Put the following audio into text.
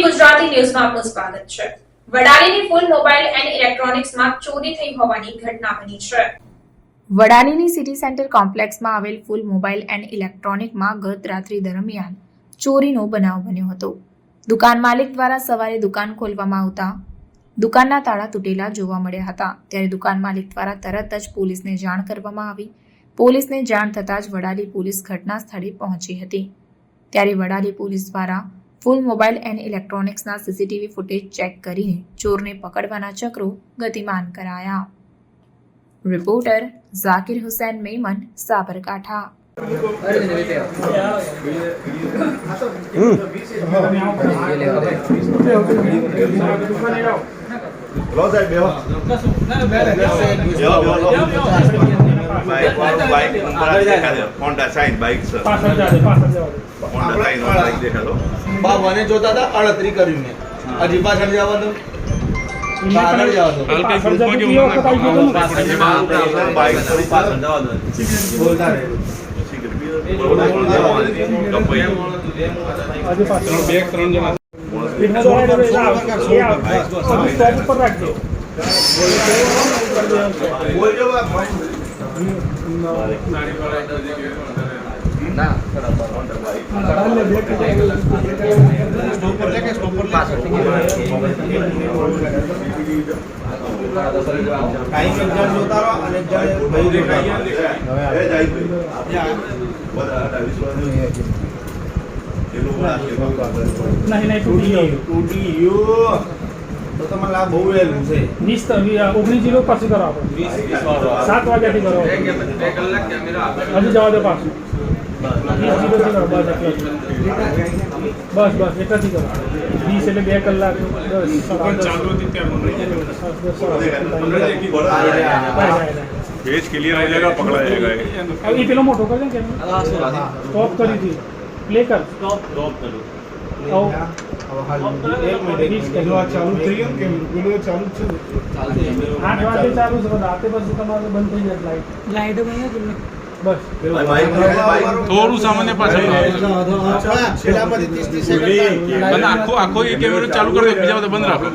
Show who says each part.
Speaker 1: ગુજરાતી ન્યૂઝમાં આપનું સ્વાગત છે. વડાલીની ફૂલ મોબાઈલ એન્ડ ઇલેક્ટ્રોનિક્સમાં ચોરી થઈ હોવાની ઘટના બની છે. વડાલીની સિટી સેન્ટર કોમ્પ્લેક્સમાં આવેલ ફૂલ મોબાઈલ એન્ડ ઇલેક્ટ્રોનિકમાં ગત રાત્રિ દરમિયાન ચોરીનો બનાવ બન્યો હતો. દુકાન માલિક દ્વારા સવારે દુકાન ખોલવામાં આવતા દુકાનના તાળા તૂટેલા જોવા મળ્યા હતા. ત્યારે દુકાન માલિક દ્વારા તરત જ પોલીસને જાણ કરવામાં આવી. પોલીસને જાણ થતાં જ વડાલી પોલીસ ઘટના સ્થળે પહોંચી હતી. ત્યારે વડાલી પોલીસ દ્વારા ફૂલ મોબાઈલ એન્ડ ઇલેક્ટ્રોનિક્સના સીસીટીવી ફૂટેજ ચેક કરીને ચોરને પકડવાના ચક્રો ગતિમાન કરાયા રિપોર્ટર ઝાકિર હુસૈન મેમન સાબરકાંઠા
Speaker 2: લો સાહેબ બેહો બેહો બેહો લો બાઈક વાળો બાઈક નંબર દેખાડે હોન્ડા સાઈન બાઈક છે
Speaker 3: જવા દે.
Speaker 2: હોન્ડા સાઈન બાઈક દેખાડો
Speaker 4: બા મને જોતા હતા અડતરી કરીને હજી પાછળ આગળ જવાનું
Speaker 3: પાછળ ને.
Speaker 2: બાઈક છે
Speaker 4: પાછળ બોલતા
Speaker 3: એ આવ. તમે સ્ટોપ ઉપર રાખજો.
Speaker 2: બોલજો બા
Speaker 4: ટાઈમ એક જણ જોતા રહો અને એક જણ ભાઈ જોતા રહો.
Speaker 2: એ જાય ભાઈ બધા વિશ્વાસ એ લોકો આ છે
Speaker 3: નહીં નહીં તૂટી ગયું
Speaker 4: તૂટી ગયું તો તમારે આ બહુ વહેલું છે
Speaker 3: વીસ તો- વી- ઓગણીસ જીરો પાછું કરો આપણે સાત વાગ્યાથી કરો હજી જવા દો પાછું વીસ જીરોથી કરો બસ એટલા બસ બસ એટલાથી કરો વીસ એટલે બે કલાક દસ સવા દસ. દસ, સવા દસ. Bye, bye, bye.
Speaker 5: Page clear आ जाएगा पकड़ा जाएगा ये।
Speaker 3: હવે એ પેલો મોટો કરે ને સ્ટોપ કરી હતી પ્લે કર આવો.
Speaker 4: એક
Speaker 5: થોડું સામાન્ય પાછળ આખો આખો એ કેમેરો ચાલુ કરી દો બીજા બધા બંધ રાખો.